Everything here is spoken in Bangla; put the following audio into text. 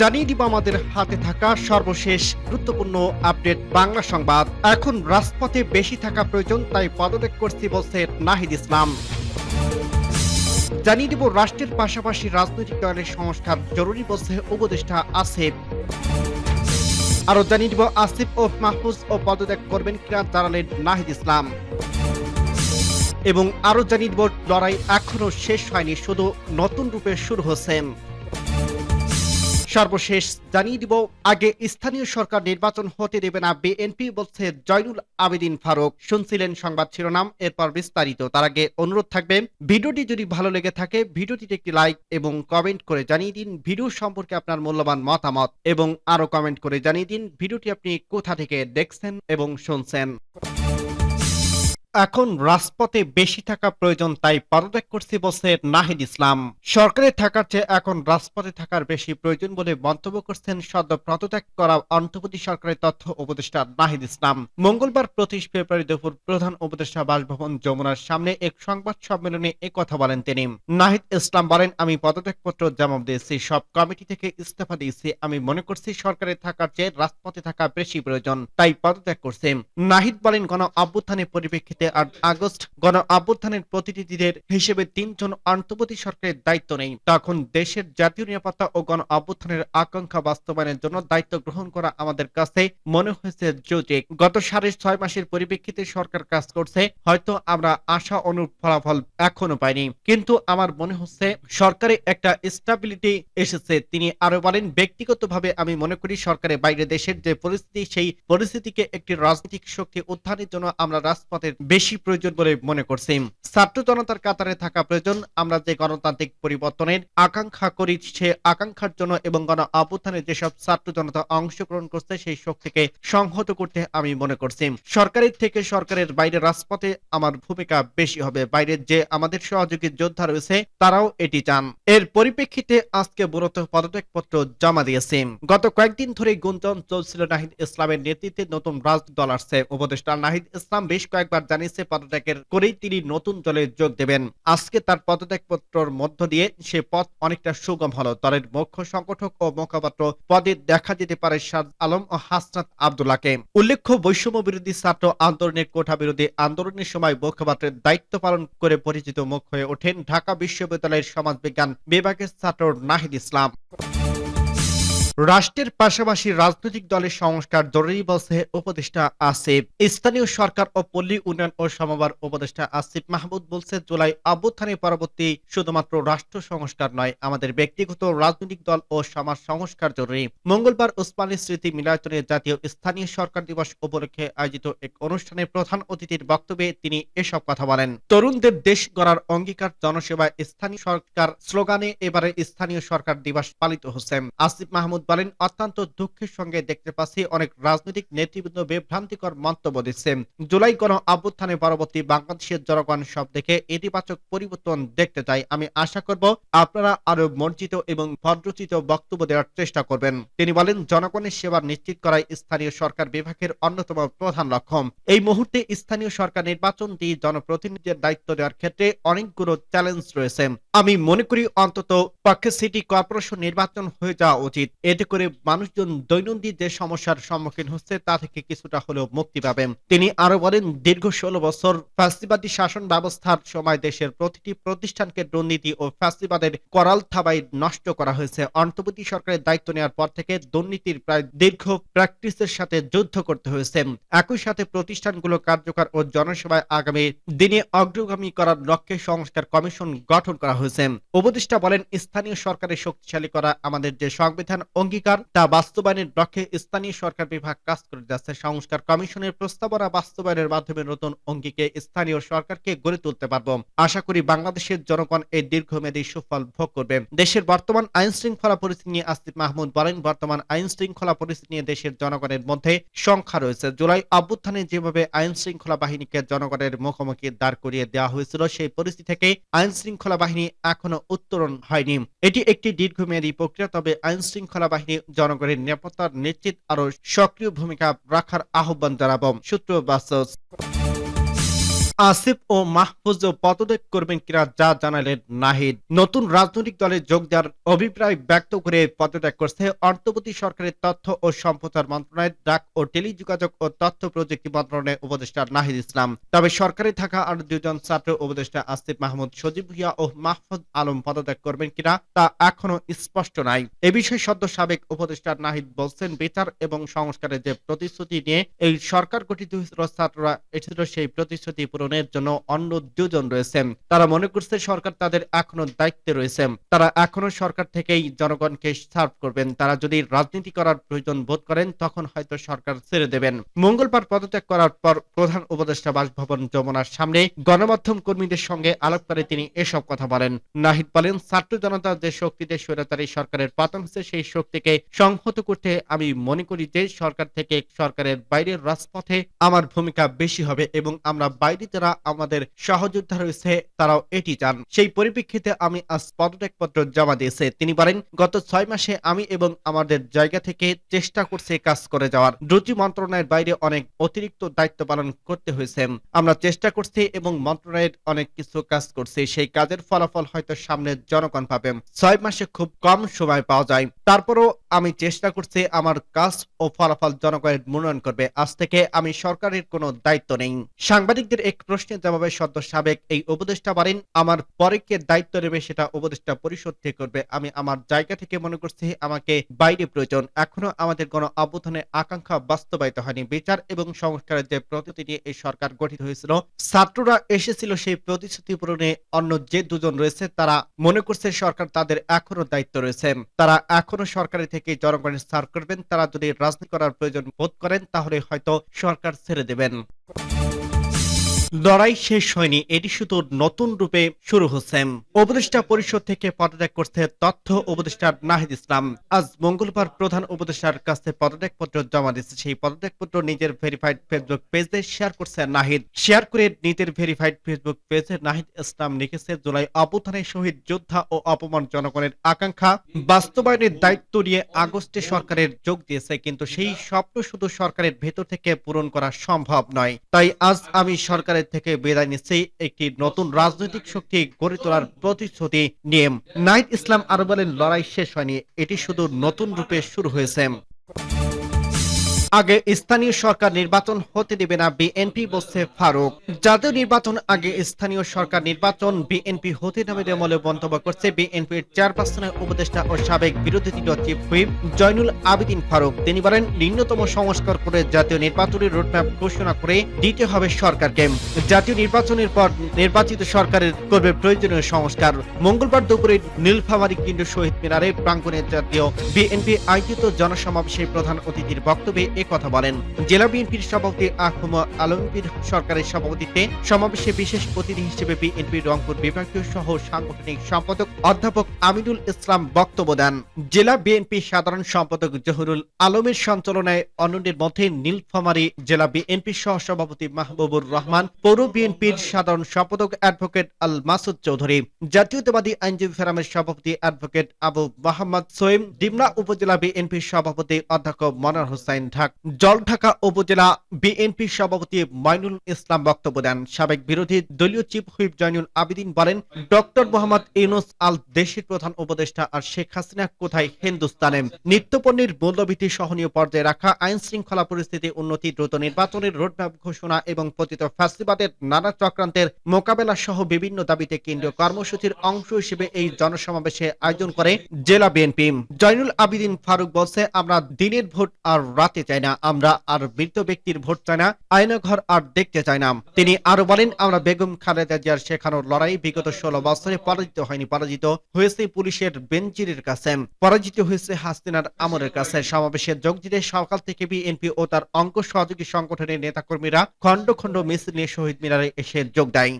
জানিয়ে দিব আমাদের হাতে থাকা সর্বশেষ গুরুত্বপূর্ণ আপডেট বাংলা সংবাদ। এখন রাজপথে বেশি থাকা প্রয়োজন, তাই পদত্যাগ করছি বলছে নাহিদ ইসলাম। জানিয়ে দিব রাষ্ট্রের পাশাপাশি রাজনৈতিক দলের সংস্কার জরুরি বলছে উপদেষ্টা আসিফ। আরও জানিয়ে দিব আসিফ ও মাহফুজ ও পদত্যাগ করবেন কিনা জানালেন নাহিদ ইসলাম। এবং আরও জানিয়ে দিব লড়াই এখনও শেষ হয়নি, শুধু নতুন রূপে শুরু হচ্ছে। সর্বশেষ জানিয়ে দিব, আগে স্থানীয় সরকার নির্বাচন হতে দেবে না, বিএনপি বলছে জয়নুল আবেদিন ফারুক। শুনছিলেন সংবাদ শিরোনাম, এরপর বিস্তারিত। তার আগে অনুরোধ থাকবে, ভিডিওটি যদি ভালো লেগে থাকে, ভিডিওটিতে একটি লাইক এবং কমেন্ট করে জানিয়ে দিন ভিডিও সম্পর্কে আপনার মূল্যবান মতামত এবং আরও কমেন্ট করে জানিয়ে দিন ভিডিওটি আপনি কোথা থেকে দেখছেন এবং শুনছেন। এখন রাজপথে বেশি থাকা প্রয়োজন তাই পদত্যাগ করছি বলছে নাহিদ ইসলাম। সরকারে থাকার চেয়ে এখন রাজপথে থাকার বেশি প্রয়োজন বলে মন্তব্য করছেন সদ্য পদত্যাগ করা অন্তর্বর্তী সরকারের তথ্য উপদেষ্টা নাহিদ ইসলাম। মঙ্গলবার পঁচিশ ফেব্রুয়ারি দুপুর প্রধান উপদেষ্টা বাসভবন যমুনার সামনে এক সংবাদ সম্মেলনে কথা বলেন তিনি। নাহিদ ইসলাম বলেন, আমি পদত্যাগপত্র জমা দিয়েছি, সব কমিটি থেকে ইস্তফা দিয়েছি। আমি মনে করছি সরকারে থাকার চেয়ে রাজপথে থাকা বেশি প্রয়োজন, তাই পদত্যাগ করছে। নাহিদ বলেন গণ অভ্যুত্থানের পরিপ্রেক্ষিতে আট আগস্ট গণ অভ্যুত্থানের প্রতিনিধিদের হিসেবে তিনজন অন্তর্বর্তী সরকারের দায়িত্ব নেই। তখন দেশের জাতীয় নিরাপত্তা ও গণ অভ্যুত্থানের আকাঙ্ক্ষা বাস্তবায়নের জন্য দায়িত্ব গ্রহণ করা আমাদের কাছে মনে হয়েছে জটিল গত সাড়ে ছয় মাসের পরিপ্রেক্ষিতে সরকার কাজ করছে, হয়তো আমরা আশা অনুরূপ ফলাফল এখনও পাইনি। কিন্তু আমার মনে হচ্ছে সরকারে একটা স্টাবিলিটি এসেছে। তিনি আরও বলেন, ব্যক্তিগতভাবে আমি মনে করি সরকারের বাইরে দেশের যে পরিস্থিতি, সেই পরিস্থিতিকে একটি রাজনৈতিক শক্তি উত্থানের জন্য আমরা রাজপথের বেশি প্রয়োজন বলে মনে করছি ছাত্র জনতার কাতারে থাকা প্রয়োজন। আমরা যে গণতান্ত্রিক পরিবর্তনের আকাঙ্ক্ষা করি সে আকাঙ্ক্ষার জন্য এবং গণ অভ্যুত্থানে যেসব ছাত্র জনতা অংশগ্রহণ করছে, সেই শক্তিকে সংহত করতে আমি মনে করছি সরকারের থেকে সরকারের বাইরে রাজপথে আমার ভূমিকা বেশি হবে। বাইরের যে আমাদের সহযোগী যোদ্ধা রয়েছে, তারাও এটি চান। এর পরিপ্রেক্ষিতে আজকে মূলত পদত্যাগপত্র জমা দিয়েছে গত কয়েকদিন ধরে গুঞ্জন চলছিল নাহিদ ইসলামের নেতৃত্বে নতুন রাজনৈতিক দল আসছে। উপদেষ্টা নাহিদ ইসলাম বেশ কয়েকবার জানিয়েছে পদত্যাগের করেই তিনি নতুন দলে যোগ দেবেন। আজকে তার পদত্যাগপত্রর মধ্য দিয়ে সে পথ অনেকটা সুগম হলো। দলের মুখ্য সংগঠক ও মুখপাত্র পদে দেখা যেতে পারে শাহ আলম ও হাসনাত আবদুল্লাহকে। উল্লেখ্য, বৈষম্য বিরোধী ছাত্র আন্দোলনের কোঠা বিরোধী আন্দোলনের সময় মুখপাত্রের দায়িত্ব পালন করে পরিচিত মুখ হয়ে ওঠেন ঢাকা বিশ্ববিদ্যালয়ের সমাজবিজ্ঞান বিভাগের ছাত্র নাহিদ ইসলাম। রাষ্ট্রের পাশাপাশি রাজনৈতিক দলের সংস্কার জরুরি বলছে উপদেষ্টা আসিফ। স্থানীয় সরকার ও পল্লী উন্নয়ন ও সমবার উপদেষ্টা আসিফ মাহমুদ বলছে, জুলাই অভ্যুত্থানের পরবর্তী শুধুমাত্র রাষ্ট্র সংস্কার নয়, আমাদের ব্যক্তিগত রাজনৈতিক দল ও সমাজ সংস্কার জরুরি। মঙ্গলবার ওসমানী স্মৃতি মিলায়তনে জাতীয় স্থানীয় সরকার দিবস উপলক্ষে আয়োজিত এক অনুষ্ঠানে প্রধান অতিথির বক্তব্যে তিনি এসব কথা বলেন। তরুণদের দেশ গড়ার অঙ্গীকার জনসেবায় স্থানীয় সরকার স্লোগানে এবারে স্থানীয় সরকার দিবস পালিত হচ্ছে। আসিফ মাহমুদ বলেন, অত্যন্ত দুঃখের সঙ্গে দেখতে পাচ্ছি অনেক রাজনৈতিক নেতৃবৃন্দ বিভ্রান্তিকর মন্তব্য দিচ্ছে। জুলাই গণ অভ্যুত্থানে পরবর্তী বাংলাদেশের জনগণ সব দেখে ইতিবাচক পরিবর্তন দেখতে চাই আমি আশা করব আপনারা আরও মর্জিত এবং ভদ্রচিত বক্তব্য দেওয়ার চেষ্টা করবেন। তিনি বলেন, জনগণের সেবা নিশ্চিত করাই স্থানীয় সরকার বিভাগের অন্যতম প্রধান লক্ষ্য। এই মুহূর্তে স্থানীয় সরকার নির্বাচন দিয়ে জনপ্রতিনিধিদের দায়িত্ব দেওয়ার ক্ষেত্রে অনেকগুলো চ্যালেঞ্জ রয়েছে। আমি মনে করি অন্তত পক্ষে সিটি কর্পোরেশন নির্বাচন হয়ে যাওয়া উচিত। এতে করে মানুষজন দৈনন্দিন যে সমস্যার সম্মুখীন হচ্ছে, তা থেকে কিছুটা হলেও মুক্তি পাবেন। তিনি আরও বলেন, দীর্ঘ ষোলো বছর ফ্যাসিবাদী শাসন ব্যবস্থার সময় দেশের প্রতিটি প্রতিষ্ঠানকে দুর্নীতি ও ফ্যাসিবাদের করাল থাবায় নষ্ট করা হয়েছে। অন্তর্বর্তী সরকারের দায়িত্ব নেওয়ার পর থেকে দুর্নীতির প্রায় দীর্ঘ প্র্যাকটিসের সাথে যুদ্ধ করতে হয়েছে। একই সাথে প্রতিষ্ঠানগুলো কার্যকর ও জনসভায় আগামী দিনে অগ্রগামী করার লক্ষ্যে সংস্কার কমিশন গঠন করা হয়েছে। উপদেষ্টা বলেন, স্থানীয় সরকারের শক্তিশালী করা আমাদের যে সংবিধান অঙ্গীকার তা বাস্তবায়নের লক্ষ্যে স্থানীয় সরকার বিভাগ কাজ করে যাচ্ছে। সংস্কার কমিশনের প্রস্তাবনা বাস্তবায়নের মাধ্যমে নতুন অঙ্গীকে স্থানীয় সরকারকে গড়ে তুলতে পারব। আশা করি বাংলাদেশের জনগণ এই দীর্ঘমেয়াদী সুফল ভোগ করবে। দেশের বর্তমান আইন শৃঙ্খলা পরিস্থিতি নিয়ে আসিফ মাহমুদ বলেন, বর্তমান আইন শৃঙ্খলা পরিস্থিতি নিয়ে দেশের জনগণের মধ্যে সংখ্যা রয়েছে। জুলাই অভ্যুত্থানে যেভাবে আইন শৃঙ্খলা বাহিনীকে জনগণের মুখোমুখি দাঁড় করিয়ে দেওয়া হয়েছিল, সেই পরিস্থিতি থেকে আইন শৃঙ্খলা বাহিনী এখনও উত্তরণ হয়নি। এটি একটি দীর্ঘমেয়াদী প্রক্রিয়া, তবে আইন শৃঙ্খলা বাহিনী জনগণের নিরাপত্তার নিশ্চিত আরও সক্রিয় ভূমিকা রাখার আহ্বান জানাব। সূত্র বাসস আসিফ ও মাহফুজ পদত্যাগ করবেন কিনা যা জানালেন নাহিদ। নতুন রাজনৈতিক দলে যোগ দেওয়ার অভিপ্রায় ব্যক্ত করে পদত্যাগ করছে অন্তর্বর্তী সরকারের তথ্য ও সম্প্রচার মন্ত্রণালয়ের ডাক ও টেলিযোগাযোগ ও তথ্য প্রযুক্তি মন্ত্রণালয়ের উপদেষ্টা নাহিদ ইসলাম। তবে সরকারে থাকা আর দুজন ছাত্র উপদেষ্টা আসিফ মাহমুদ, সজীব ভুইয়া ও মাহফুজ আলম পদত্যাগ করবেন কিনা তা এখনও স্পষ্ট নাই। এ বিষয়ে সদ্য সাবেক উপদেষ্টা নাহিদ বলছেন, বিচার এবং সংস্কারের যে প্রতিশ্রুতি নিয়ে এই সরকার গঠিত ছাত্ররা এসেছিল সেই প্রতিশ্রুতি পূরণের জন্য অন্য দুজন রয়েছেন। তারা মনে করছে সরকার তাদের এখনও দায়িত্বে রয়েছে। তারা এখনও সরকার থেকেই জনগণকে সার্ভ করবেন। তারা যদি রাজনীতি করার প্রয়োজন বোধ করেন, তখন হয়তো সরকার ছেড়ে দেবেন। মঙ্গলবার পদত্যাগ করার পর প্রধান উপদেষ্টা বাসভবন যমুনার সামনে গণমাধ্যম কর্মীদের সঙ্গে আলাপ করে তিনি এসব কথা বলেন। নাহিদ বলেন, ছাত্র জনতা যে শক্তিতে স্বৈরাচারী সরকারের পতন হচ্ছে সেই শক্তিকে সংহত করতে আমি মনে করি যে সরকার থেকে সরকারের বাইরের রাজপথে আমার ভূমিকা বেশি হবে এবং আমরা বাইরে যারা আমাদের সহযোদ্ধা রয়েছে, তারাও এটি চান। সেই পরিপ্রেক্ষিতে আমি আজ পদত্যাগপত্র জমা দিয়েছে। তিনি বলেন, গত ছয় মাসে আমি এবং আমাদের জায়গা থেকে চেষ্টা করছে কাজ করে যাওয়ার। দ্রুতি মন্ত্রণালয়ের বাইরে অনেক অতিরিক্ত দায়িত্ব পালন করতে হয়েছে। আমরা চেষ্টা করছি এবং মন্ত্রণালয়ের অনেক কিছু কাজ করছি। সেই কাজের ফলাফল হয়তো সামনে জনগণ পাবে। ছয় মাসে খুব কম সময় পাওয়া যায়। তারপরও আমি চেষ্টা করছি আমার কাজ ও ফলাফল জনগণের মূল্যায়ন করবে। আজ থেকে আমি সরকারের কোনো দায়িত্ব নেই। সাংবাদিকদের এক প্রশ্নের জবাবে সদ্য সাবেক এই উপদেষ্টা বলেন আমার পরে কে দায়িত্ব নেবে সেটা উপদেষ্টা পরিষদ থেকে করবে। আমি আমার জায়গা থেকে মনে করছি আমাকে বাইরে প্রয়োজন। এখনও আমাদের কোনো অবধানে আকাঙ্ক্ষা বাস্তবায়িত হয়নি। বিচার এবং সংস্কারের যে প্রতিশ্রুতি নিয়ে এই সরকার গঠিত হয়েছিল, ছাত্ররা এসেছিল সেই প্রতিশ্রুতি পূরণে অন্য যে দুজন রয়েছে, তারা মনে করছে সরকার তাদের এখনও দায়িত্ব রয়েছে। তারা এখনও সরকারের থেকে জনগণের সার করবেন। তারা যদি রাজনীতি করার প্রয়োজন বোধ করেন, তাহলে হয়তো সরকার ছেড়ে দেবেন। লড়াই শেষ হয়নি, এটি শুধু নতুন রূপে শুরু হচ্ছে। উপদেষ্টা পরিষদ থেকে পদত্যাগ করছে তথ্য উপদেষ্টা নাহিদ ইসলাম। আজ মঙ্গলবার প্রধান উপদেষ্টার কাছে পদত্যাগপত্র জমা দিয়েছে। সেই পদত্যাগপত্র নিজের ভেরিফাইড ফেসবুক পেজে শেয়ার করছে নাহিদ। শেয়ার করে নিজের ভেরিফাইড ফেসবুক পেজে নাহিদ ইসলাম লিখেছে, জুলাই অভ্যুত্থানের শহীদ যোদ্ধা ও অপমান জনগণের আকাঙ্ক্ষা। বাস্তবায়নের দায়িত্ব নিয়ে আগস্টে সরকারের যোগ দিয়েছে, কিন্তু সেই স্বপ্ন শুধু সরকারের ভেতর থেকে পূরণ করা সম্ভব নয়। তাই আজ আমি সরকারের থেকে বিদায় নিচ্ছে। একটি নতুন রাজনৈতিক শক্তি গড়ে তোলার প্রতিশ্রুতি নিয়ে। নাইট ইসলাম আরবালের লড়াই শেষ হয়নি। এটি শুধু নতুন রূপে শুরু হয়েছে। আগে স্থানীয় সরকার নির্বাচন হতে দেবে না বিএনপি, বলছে ফারুক। জাতীয় নির্বাচন আগে স্থানীয় সরকার নির্বাচন বিএনপি হতে দেবে বলে মন্তব্য করছে বিএনপির চেয়ারপারসনের উপদেষ্টা ও সাবেক বিরোধী দলীয় চিফ হুইপ জয়নুল আবেদিন ফারুক। তিনি বলেন, ন্যূনতম সংস্কার করে জাতীয় নির্বাচনের রোডম্যাপ ঘোষণা করে দিতে হবে সরকারকে। জাতীয় নির্বাচনের পর নির্বাচিত সরকারের করবে প্রয়োজনীয় সংস্কার। মঙ্গলবার দুপুরে নীলফামারী কেন্দ্র শহীদ মিনারে প্রাঙ্গণে জাতীয় বিএনপি আয়োজিত জনসমাবেশে প্রধান অতিথির বক্তব্যে কথা বলেন। জেলা বিএনপির সভাপতি আহম আলমগীর সরকারের সভাপতিত্বে সমাবেশে বিশেষ অতিথি হিসেবে বিএনপির রংপুর বিভাগীয় সহ সাংগঠনিক সম্পাদক অধ্যাপক আমিনুল ইসলাম বক্তব্য দেন। জেলা বিএনপি সাধারণ সম্পাদক জহুরুল আলমের সঞ্চালনায় অন্যদের মধ্যে নীলফামারী জেলা বিএনপি সহ সভাপতি মাহবুবুর রহমান, পৌর বিএনপির সাধারণ সম্পাদক অ্যাডভোকেট আল মাসুদ চৌধুরী, জাতীয়তাবাদী আইনজীবী ফেরামের সভাপতি অ্যাডভোকেট আবু মোহাম্মদ সোয়েম ডিমনা উপজেলা বিএনপির সভাপতি অধ্যক্ষ মনার হোসাইন ঢাক। জলঢাকা উপজেলা বিএনপি সভাপতি মাইনুল ইসলাম বক্তব্য দেন। সাবেক বিরোধী দলীয় চিফ হুইপ জয়নুল আবিদিন বলেন, ডক্টর মোহাম্মদ ইউনুস আল দেশের প্রধান উপদেষ্টা আর শেখ হাসিনা কোথায়? হিন্দুস্তানে। নিত্যপণ্যের মূল্যবৃদ্ধি সহনীয় পর্যায়ে রাখা আইন শৃঙ্খলা পরিস্থিতি উন্নতি, দ্রুত নির্বাচনের রোডম্যাপ ঘোষণা এবং পতিত ফ্যাসিবাদের নানা চক্রান্তের মোকাবেলা সহ বিভিন্ন দাবিতে কেন্দ্রীয় কর্মসূচির অংশ হিসেবে এই জনসমাবেশে আয়োজন করে জেলা বিএনপি। জয়নুল আবিদিন ফারুক বলছে, আমরা দিনের ভোট আর রাতে চাই না। আমরা আর মৃত ব্যক্তির ভোট চাই না। আয়নাঘর আর দেখতে চাই না। তিনি আরও বলেন, আমরা বেগম খালেদা জিয়ার শেখানোর লড়াই বিগত ষোলো বছরে পরাজিত হয়নি। পরাজিত হয়েছে পুলিশের বেঞ্জিরের কাছে। পরাজিত হয়েছে হাসিনার আমরের কাছে। সমাবেশে যোগ দিতে সকাল থেকে বিএনপি ও তার অঙ্গ সহযোগী সংগঠনের নেতাকর্মীরা খণ্ড খণ্ড মিছিল নিয়ে শহীদ মিনারে এসে যোগ দেয়।